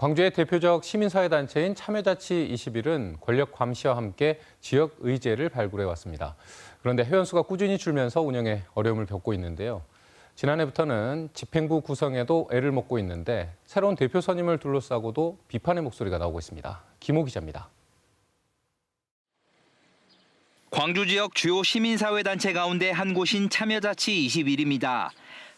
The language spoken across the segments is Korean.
광주의 대표적 시민사회단체인 참여자치 21은 권력 감시와 함께 지역 의제를 발굴해 왔습니다. 그런데 회원수가 꾸준히 줄면서 운영에 어려움을 겪고 있는데요. 지난해부터는 집행부 구성에도 애를 먹고 있는데 새로운 대표 선임을 둘러싸고도 비판의 목소리가 나오고 있습니다. 김호 기자입니다. 광주 지역 주요 시민사회단체 가운데 한 곳인 참여자치 21입니다.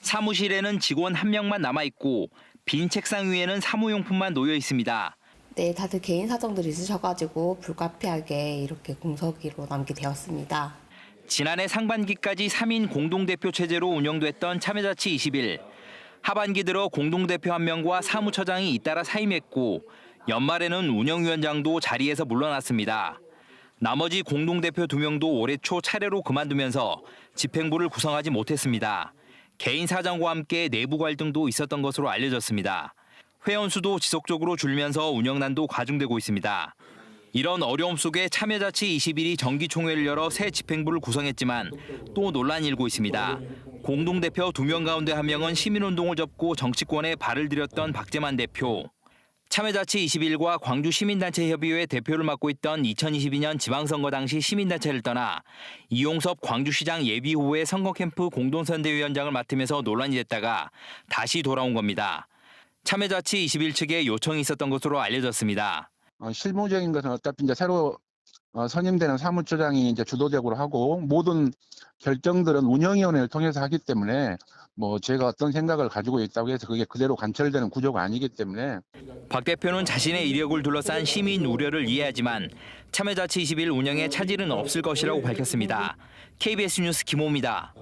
사무실에는 직원 한 명만 남아 있고 빈 책상 위에는 사무용품만 놓여 있습니다. 네, 다들 개인 사정들이 있으셔가지고 불가피하게 이렇게 공석이로 남게 되었습니다. 지난해 상반기까지 3인 공동대표 체제로 운영됐던 참여자치 21. 하반기 들어 공동대표 한 명과 사무처장이 잇따라 사임했고 연말에는 운영위원장도 자리에서 물러났습니다. 나머지 공동대표 두 명도 올해 초 차례로 그만두면서 집행부를 구성하지 못했습니다. 개인 사정과 함께 내부 갈등도 있었던 것으로 알려졌습니다. 회원 수도 지속적으로 줄면서 운영난도 과중되고 있습니다. 이런 어려움 속에 참여자치 21이 정기총회를 열어 새 집행부를 구성했지만 또 논란이 일고 있습니다. 공동대표 두 명 가운데 한 명은 시민운동을 접고 정치권에 발을 들였던 박재만 대표. 참여자치 21과 광주시민단체협의회 대표를 맡고 있던 2022년 지방선거 당시 시민단체를 떠나 이용섭 광주시장 예비후보의 선거캠프 공동선대위원장을 맡으면서 논란이 됐다가 다시 돌아온 겁니다. 참여자치 21 측에 요청이 있었던 것으로 알려졌습니다. 어, 실무적인 것은 어차피 이제 새로 어, 선임되는 사무처장이 이제 주도적으로 하고 모든 결정들은 운영위원회를 통해서 하기 때문에 뭐 제가 어떤 생각을 가지고 있다고 해서 그게 그대로 관철되는 구조가 아니기 때문에 박 대표는 자신의 이력을 둘러싼 시민 우려를 이해하지만 참여자치 21 운영에 차질은 없을 것이라고 밝혔습니다. KBS 뉴스 김호입니다.